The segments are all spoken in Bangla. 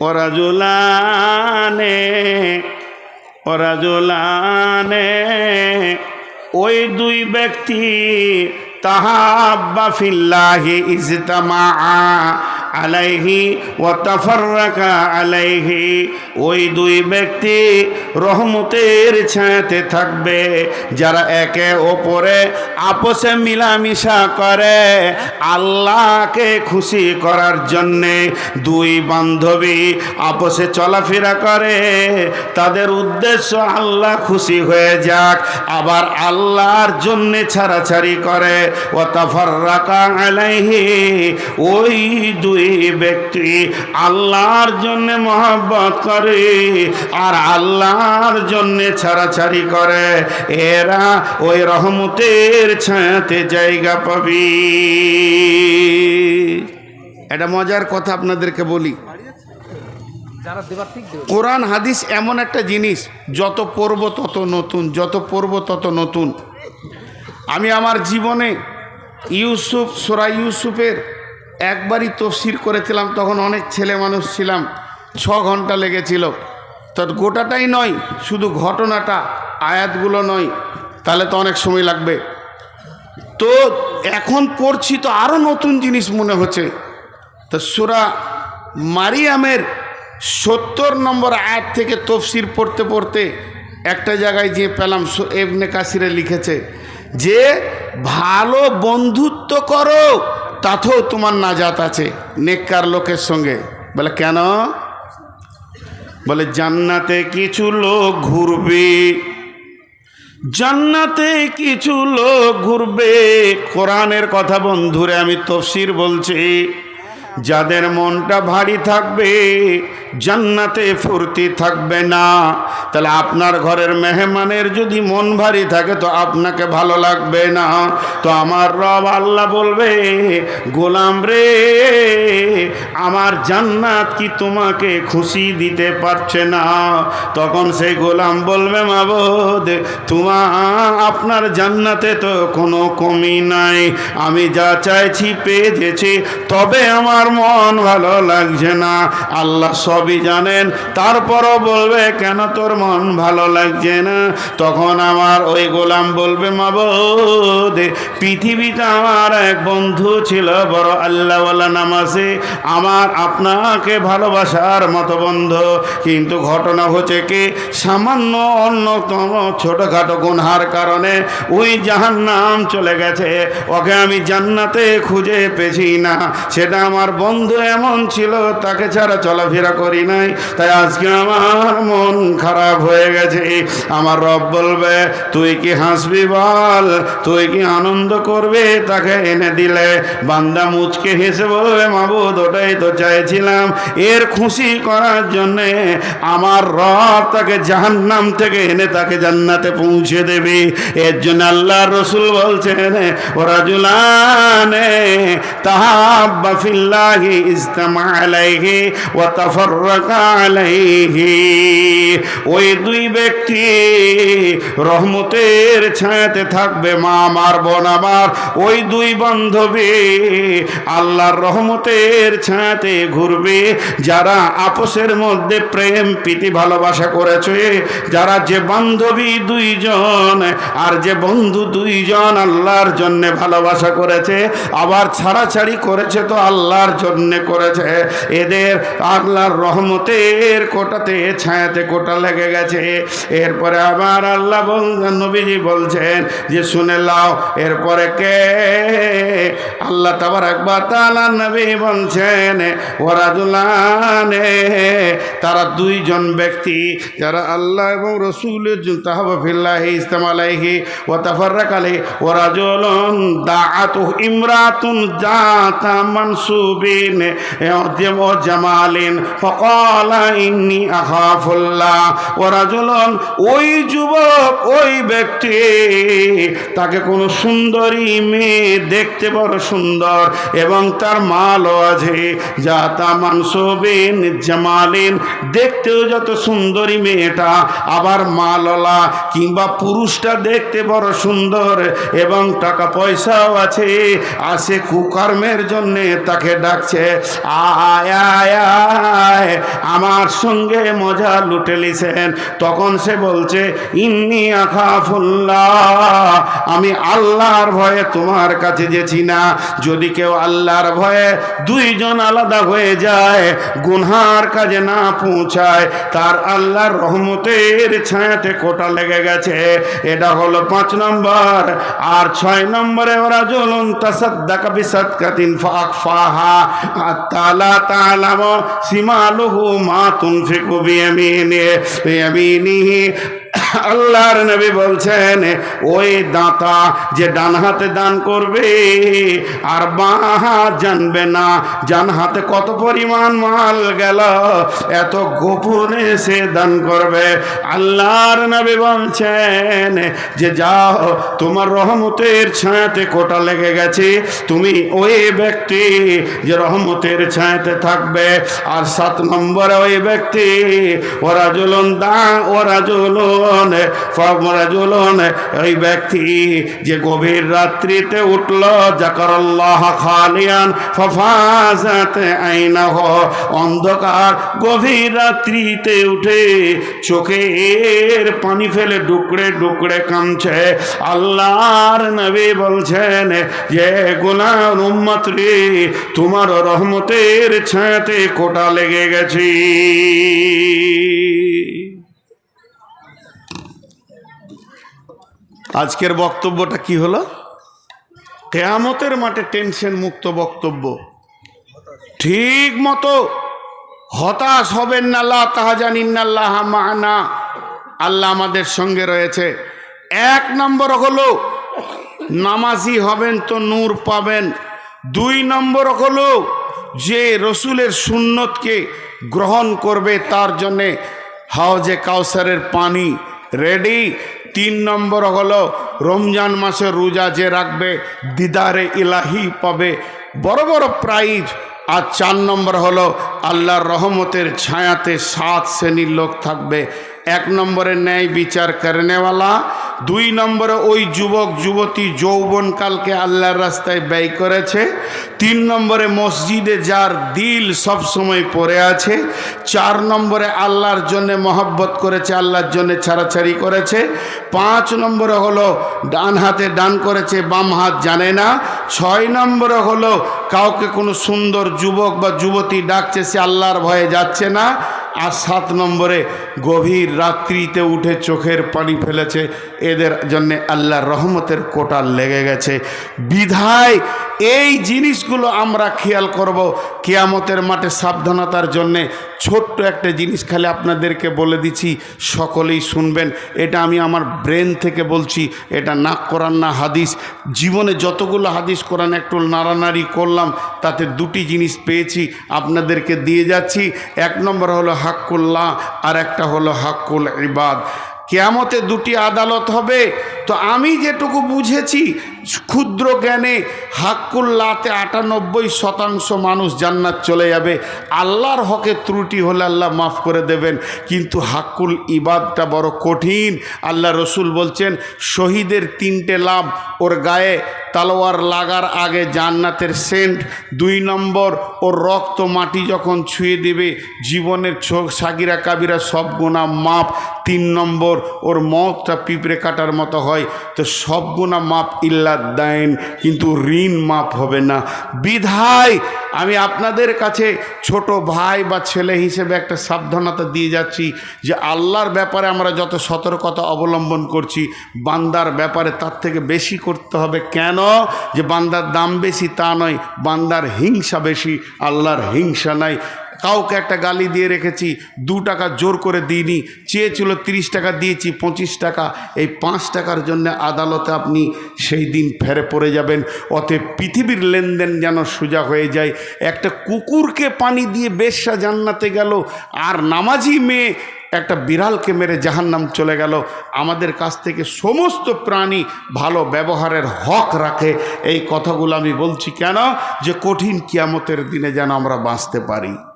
ওরাজুলানে ওরাজুলানে ওই দুই ব্যক্তি তাহাব্বা ফিল্লাহি ইজতামা আলাইহি ওয়া তাফাররাকা আলাইহি। ওই দুই ব্যক্তি রহমতের ছায়াতে থাকবে। যারা একে ওপরে আপসে মিলামিশা করে আল্লাহকে খুশি করার জন্যে দুই বান্ধবী আপসে চলাফেরা করে। তাদের উদ্দেশ্য আল্লাহ খুশি হয়ে যাক, আবার আল্লাহর জন্যে ছাড়াছাড়ি করে। ও তাফাররাকা আলাইহি। ওই দুই ব্যক্তি আল্লাহর জন্যে মহব্বত করে আর আল্লাহর জন্যে ছাড়াছাড়ি করে। এরা ওই রহমতের ছায়াতে জায়গা পাবি। এটা মজার কথা আপনাদেরকে বলি। কোরআন, হাদিস এমন একটা জিনিস, যত পড়ব তত নতুন, যত পড়ব তত নতুন। আমি আমার জীবনে ইউসুফ, সোরা ইউসুফের একবারই তফসির করেছিলাম, তখন অনেক ছেলে মানুষ ছিলাম, ছ ঘণ্টা লেগেছিল। তো গোটাটাই নয়, শুধু ঘটনাটা, আয়াতগুলো নয়, তাহলে তো অনেক সময় লাগবে। তো এখন পড়ছি তো আরও নতুন জিনিস মনে হচ্ছে। তো সুরা মারিয়ামের সত্তর নম্বর আয়াত থেকে তফসির পড়তে পড়তে একটা জায়গায় যে পেলাম এবনে কাসিরে লিখেছে যে, ভালো বন্ধুত্ব করো তাতেও তোমার নাজাত আছে, নেককার লোকের সঙ্গে। বলে, কেন? বলে, জান্নাতে কিছু লোক ঘুরবে, জান্নাতে কিছু লোক ঘুরবে। কোরআনের কথা বন্ধুরে, আমি তফসির বলছি। যাদের মনটা ভারী থাকবে, জান্নাতে ফুর্তি থাকবে না। তাহলে আপনার ঘরের মেহমানের যদি মন ভারী থাকে, তো আপনাকে ভালো লাগবে না। তো আমার রব আল্লাহ বলবে, গোলাম রে, আমার জান্নাত কি তোমাকে খুশি দিতে পারছে না? তখন সেই গোলাম বলবে, মাবদ তোমা আপনার জান্নাতে তো কোনো কমি নাই। আমি যা চাইছি পেয়েছি তবে আমার মন ভালো লাগছে না। আল্লাহ সবই জানেন, তারপরও বলবে, কেন তোর মন ভালো লাগছে না? তখন আমার ওই গোলাম বলবে মাবদ পৃথিবীতে আমার এক বন্ধু ছিল, বড় আল্লাহওয়ালা নামাজে। আমার আপনাকে ভালোবাসার মতো বন্ধু। কিন্তু ঘটনা হচ্ছে কি, সামান্য অন্যতম ছোটোখাটো গুনহার কারণে ওই জাহান নাম চলে গেছে। ওকে আমি জান্নাতে খুঁজে পেছি না। সেটা আমার বন্ধু এমন ছিল, তাকে ছাড়া চলাফেরা করি নাই। তাই আজকে আমার মন খারাপ হয়ে গেছে। আমার রব বলবে, তুই কি হাসবি বল? তুই কি আনন্দ করবে? তাকে এনে দিলে, বান্দা মুচকে হেসে বলবে, মাবুদ, ওটাই তো চাইছিলাম। এর খুশি করার জন্যে আমার রব তাকে জাহান্নাম থেকে এনে তাকে জান্নাতে পৌঁছে দেবে। এর জন্য আল্লাহ রসুল বলছেন, ওরা জুলানে তাহাব্বা ফিল্লাহি ইজতামা আলাইহি ওয়া তাফাররাকা আলাইহি ওই দুই ব্যক্তি রহমতের ছায়াতে থাকবে, মা আমার বোন আমার। ওই দুই বান্ধবী আল্লাহর রহমতের ছায়াতে ঘুরবে। যারা আপোষের মধ্যে প্রেম, প্রীতি, ভালোবাসা করেছে, যারা যে বান্ধবী দুইজন আর যে বন্ধু দুইজন আল্লাহর জন্যে ভালোবাসা করেছে, আবার ছাড়াছাড়ি করেছে তো আল্লাহর জন্যে করেছে। এদের আল্লাহর রহমতের কোটাতে, ছায়াতে কোটা লেগে গেছে। এরপরে আবার আল্লাহ নবীজি বলছেন যে, শুনে লাও এরপরে কে? আল্লাহ তাবার একবার তালা নবী বলছেন, ওরা দুলানে, তারা দুইজন ব্যক্তি, যারা আল্লাহ এবং রসুলের তাহফিল্লাহ ইস্তেমালাইহি ও তাফার্রাক আলাই ওরা জলন দাআতু ইমরাতুন জাতা মানসুবিন ও জামালিন ফকালা ইন্নি আখাফুল্লাহ ওরা জলন ওই যুবক, ওই ব্যক্তি তাকে কোনো সুন্দরী মেয়ে দেখতে বড় সুন্দর এবং তার মালও আছে। যা তা মানসবিন জামালিন। দেখতেও যত সুন্দরী মেয়েটা আবার মাললা কিংবা পুরুষটা দেখতে বড় সুন্দর এবং টাকা পয়সাও আছে। আসে কুকর্মের জন্যে তাকে ডাকছে আয় আয় আয় আমার সঙ্গে মজা লুটে লিছেন তখন সে বলছে, ইন্নি আখাফুল্লাহ। আমি আল্লাহর ভয়ে তোমার কাছে যেছি না। যদি কেউ আল্লাহর ভয়ে দুইজন আলাদা হয়ে যায়, গুনহার কাজে না পৌঁছায়, তার আল্লাহর রহমতের ছায়াতে কোটা লেগে গেছে। এটা হলো পাঁচ নম্বর। আর ছয় নম্বরে ওরা জ্বলুন তাসাদ্দাকা বিসাদকাতিন ফাকফাহা আর তালা তালাম সীমালুহু মা তুনফিকু বিয়ামিনি বিয়ামিনিহি। আল্লাহর নবী বলছেন, ওই দাতা যে ডান হাতে দান করবে আর বাঁ হাত জানবে না। ডান হাতে কত পরিমাণ মাল গেল, এত গোপনে সে দান করবে। আল্লাহর নবী বলছেন, যে যাও, তোমার রহমতের ছায়াতে কোটা লেগে গেছে। তুমি ওই ব্যক্তি যে রহমতের ছায়াতে থাকবে। আর সাত নম্বরে ওই ব্যক্তি, ওরা জ্বলন দা, ওরা জ্বলন ওই ব্যক্তি যে গভীর রাত্রিতে উঠল, জাকারাল্লাহ খালিয়ান আইনাহ। অন্ধকার গভীর রাত্রিতে উঠে পানি ফেলে ডুকরে ডুকরে কামছে আল্লাহর নবী বলছেন যে গুনার উম্মত রে তোমার রহমতের ছায়াতে কোটা লেগে গেছে। আজকের বক্তব্যটা কি হলো? কেয়ামতের মাঠে টেনশন মুক্ত বক্তব্য। ঠিক মতো হতাশ হবেন না আল্লাহ তাহাজানিন্নাল্লাহ মানা। আল্লাহ আমাদের সঙ্গে রয়েছে। এক নম্বর হলো, নামাজি হবেন তো নূর পাবেন। দুই নম্বর হলো, যে রসুলের সুন্নতকে গ্রহণ করবে তার জন্যে হাওজে কাউসারের পানি রেডি। তিন নম্বর হলো, রমজান মাসে রোজা যে রাখবে, দিদারে ইলাহি পাবে। বড় বড় প্রাইজ। আর চার নম্বর হলো, আল্লাহর রহমতের ছায়াতে সাত শ্রেণির লোক থাকবে। এক নম্বরে ন্যায় বিচার করেনেওয়ালা, দুই নম্বরে ওই যুবক, যুবতী যৌবনকালকে আল্লাহর রাস্তায় ব্যয় করেছে, তিন নম্বরে মসজিদে যার দিল সব সময় পড়ে আছে, চার নম্বরে আল্লাহর জন্যে মহব্বত করেছে, আল্লাহর জন্যে ছাড়াছাড়ি করেছে, পাঁচ নম্বরে হলো ডান হাতে ডান করেছে, বাম হাত জানে না, ছয় নম্বরে হলো কাউকে কোনো সুন্দর যুবক বা যুবতী ডাকছে, সে আল্লাহর ভয়ে যাচ্ছে না আর সাত নম্বরে গভীর রাত্রিতে উঠে চোখের পানি ফেলেছে। এদের জন্যে আল্লাহর রহমতের কোটা লেগে গেছে। বিধায় এই জিনিসগুলো আমরা খেয়াল করব কেয়ামতের মাঠে সাবধানতার জন্যে। ছোট্ট একটা জিনিস খালি আপনাদেরকে বলে দিচ্ছি, সকলেই শুনবেন। এটা আমি আমার ব্রেন থেকে বলছি, এটা নাক করান না হাদিস। জীবনে যতগুলো হাদিস কোরআন একটু নাড়ানাড়ি করলাম, তাতে দুটি জিনিস পেয়েছি, আপনাদেরকে দিয়ে যাচ্ছি। এক নম্বর হলো হাক্কুল্লাহ, আর একটা হলো হাক্কুল ইবাদ। কেয়ামতে দুটি আদালত হবে। তো আমি যেটুকু বুঝেছি, ক্ষুদ্র জ্ঞানে হাক্কুল্লাতে আটানব্বই শতাংশ মানুষ জান্নাত চলে যাবে। আল্লাহর হকে ত্রুটি হলে আল্লাহ মাফ করে দেবেন। কিন্তু হাক্কুল ইবাদটা বড় কঠিন। আল্লাহ রসুল বলছেন, শহীদের তিনটে লাভ, ওর গায়ে তালোয়ার লাগার আগে জান্নাতের সেন্ট, দুই নম্বর, ও রক্ত মাটি যখন ছুঁয়ে দেবে, জীবনের চোখ সাগিরা, কাবিরা সব গোনা মাপ তিন নম্বর, ওর মতটা পিঁপড়ে কাটার মতো হয়, তো সব গোনা মাপ ইল্লা দেন কিন্তু ঋণ মাপ হবে না। বিধায় আমি আপনাদের কাছে ছোট ভাই বা ছেলে হিসেবে একটা সাবধানতা দিয়ে যাচ্ছি যে আল্লাহর ব্যাপারে আমরা যত সতর্কতা অবলম্বন করছি, বান্দার ব্যাপারে তার থেকে বেশি করতে হবে। কেন? যে বান্দার দাম বেশি তা নয়, বান্দার হিংসা বেশি, আল্লাহর হিংসা নাই। কাউকে একটা গালি দিয়ে রেখেছি, দু টাকা জোর করে দিইনি, চেয়েছিল তিরিশ টাকা দিয়েছি, পঁচিশ টাকা। এই পাঁচ টাকার জন্য আদালতে আপনি সেই দিন ফেরে পড়ে যাবেন। অতএব পৃথিবীর লেনদেন যেন সোজা হয়ে যায়। একটা কুকুরকে পানি দিয়ে বেশ্যা জান্নাতে গেল, আর নামাজি মেয়ে একটা বিড়ালকে মেরে জাহান্নাম চলে গেল। আমাদের কাছ থেকে সমস্ত প্রাণী ভালো ব্যবহারের হক রাখে। এই কথাগুলো আমি বলছি কেন? যে কঠিন কিয়ামতের দিনে যেন আমরা বাঁচতে পারি।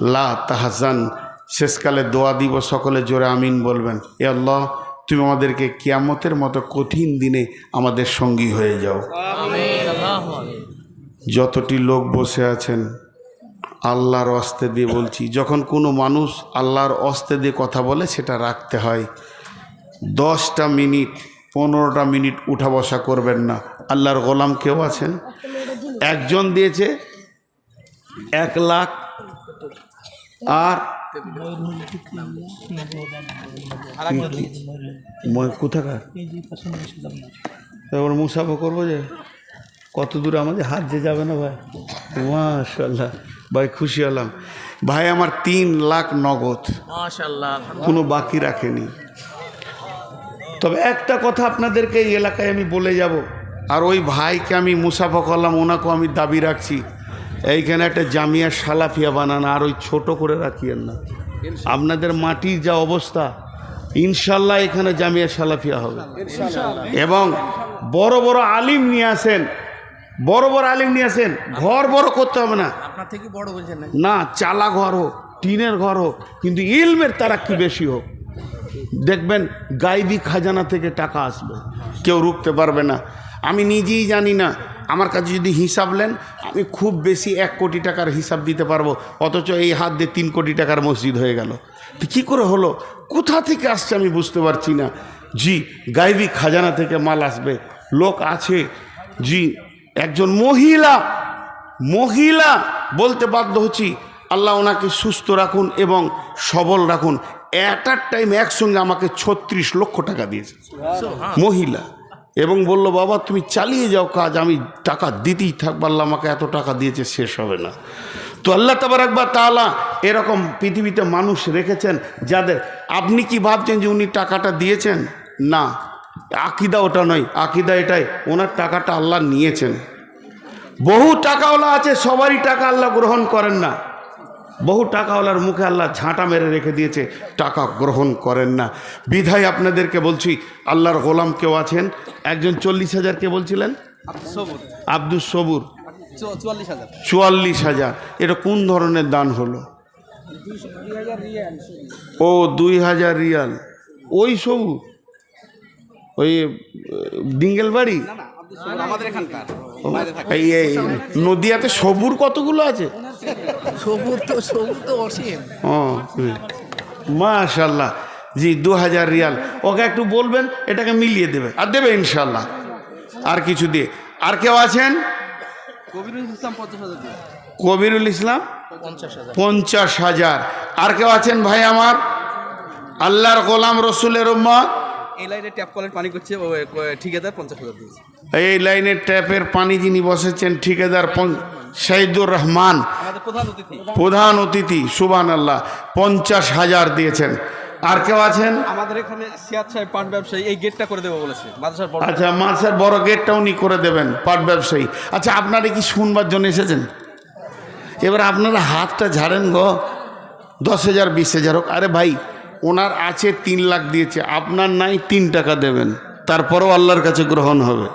লা তাহাজান শেষকালে দোয়া দিব সকলে জোরে আমিন বলবেন। এ আল্লাহ তুমি আমাদেরকে কিয়ামতের মতো কঠিন দিনে আমাদের সঙ্গী হয়ে যাও। যতটি লোক বসে আছেন আল্লাহর অস্তে দিয়ে বলছি যখন কোনো মানুষ আল্লাহর অস্তে দিয়ে কথা বলে সেটা রাখতে হয়। দশটা মিনিট পনেরোটা মিনিট উঠা বসা করবেন না। আল্লাহর গোলাম কেউ আছেন? একজন দিয়েছে এক লাখ আর কোথাকার? এবার মুসাফা করব যে কত দূর আমাদের হাত যে যাবে না ভাই? মাশাল্লাহ ভাই খুশি হলাম। ভাই আমার তিন লাখ নগদ। কোনো বাকি রাখেনি। তবে একটা কথা আপনাদেরকে এই এলাকায় আমি বলে যাব আর ওই ভাইকে আমি মুসাফা করলাম ওনাকেও আমি দাবি রাখছি। এইখানে একটা জামিয়া সালাফিয়া বানানো আর ওই ছোট করে রাখিয়েন না। আপনাদের মাটির যা অবস্থা ইনশাল্লাহ এখানে জামিয়া সালাফিয়া হবে। এবং বড় বড় আলিম নিয়ে আসেন বড় বড় আলিম নিয়ে আসেন ঘর বড় করতে হবে না। আপনার থেকে বড় বলছেন না না চালা ঘর হোক টিনের ঘর হোক কিন্তু ইলমের তারা কি বেশি হোক। দেখবেন গাইবি খাজানা থেকে টাকা আসবে কেউ রুখতে পারবে না। আমি নিজেই জানি না আমার কাছে যদি হিসাব নেন, আমি খুব বেশি এক কোটি টাকার হিসাব দিতে পারব। অথচ এই হাত দিয়ে তিন কোটি টাকার মসজিদ হয়ে গেল। তো কী করে হলো? কোথা থেকে আসছে আমি বুঝতে পারছি না। জি, গাইবি খাজানা থেকে মাল আসবে। লোক আছে। জি, একজন মহিলা। মহিলা বলতে বাধ্য হচ্ছি, আল্লাহ ওনাকে সুস্থ রাখুন এবং সবল রাখুন। অ্যাট টাইম একসঙ্গে আমাকে ছত্রিশ লক্ষ টাকা দিয়েছে। মহিলা। এবং বলল, বাবা, তুমি চালিয়ে যাও কাজ, আমি টাকা দিতেই থাকব আল্লাহ আমাকে এত টাকা দিয়েছে, শেষ হবে না। তো আল্লাহ তাবার একবার তালা এরকম পৃথিবীতে মানুষ রেখেছেন, যাদের, আপনি কি ভাবছেন যে উনি টাকাটা দিয়েছেন? না, আকিদা ওটা নয়, আকিদা এটাই, ওনার টাকাটা আল্লাহ নিয়েছেন। বহু টাকাওয়ালা আছে, সবারই টাকা আল্লাহ গ্রহণ করেন না। বহু টাকাওয়ালার মুখে আল্লাহ ঝাঁটা মেরে রেখে দিয়েছে টাকা গ্রহণ করেন না। বিধায় আপনাদেরকে বলছি আল্লাহর গোলাম কেউ আছেন? একজন চল্লিশ হাজার কে বলছিলেন সবুর। আব্দুল সবুর। চুয়াল্লিশ হাজার। এটা কোন ধরনের দান হলো? ও দুই হাজার রিয়াল। ওই সবুর? ওই ডিঙ্গেল বাড়ি? এই নদিয়াতে সবুর কতগুলো আছে? সবুর তো সবুর তো অসীম। ও মাশাল্লাহ জি দু হাজার রিয়াল। ওকে একটু বলবেন এটাকে মিলিয়ে দেবে। আর দেবে ইনশাল্লাহ আর কিছু দিয়ে। আর কেউ আছেন? কবিরুল ইসলাম পঞ্চাশ হাজার কবিরুল ইসলাম? পঞ্চাশ হাজার। আর কেউ আছেন ভাই আমার? আল্লাহর গোলাম রসুলের উম্মত? এই লাইনে ট্যাপ কলের পানি করছে ঠিকাদার পঞ্চাশ হাজার দিয়েছে। এই লাইনের ট্যাপের পানি যিনি বসেছেন ঠিকাদার শাহিদুর রহমান। প্রধান অতিথি। প্রধান অতিথি সুবান আল্লাহ পঞ্চাশ হাজার দিয়েছেন। আর কেউ আছেন? আমাদের এখানে সিয়াদ সাহেব পান ব্যবসায়ী এই গেটটা করে দেবো বলেছে। মাদ্রাসার বড় আচ্ছা মাছের বড় গেটটা উনি করে দেবেন পাট ব্যবসায়ী। আচ্ছা আপনারা কি শুনবার জন্য এসেছেন? এবার আপনারা হাতটা ঝাড়েন গো। দশ হাজার বিশ হাজার হোক। আরে ভাই ওনার আছে তিন লাখ দিয়েছে। আপনার নাই তিন টাকা দেবেন। তারপরেও আল্লাহর কাছে গ্রহণ হবে।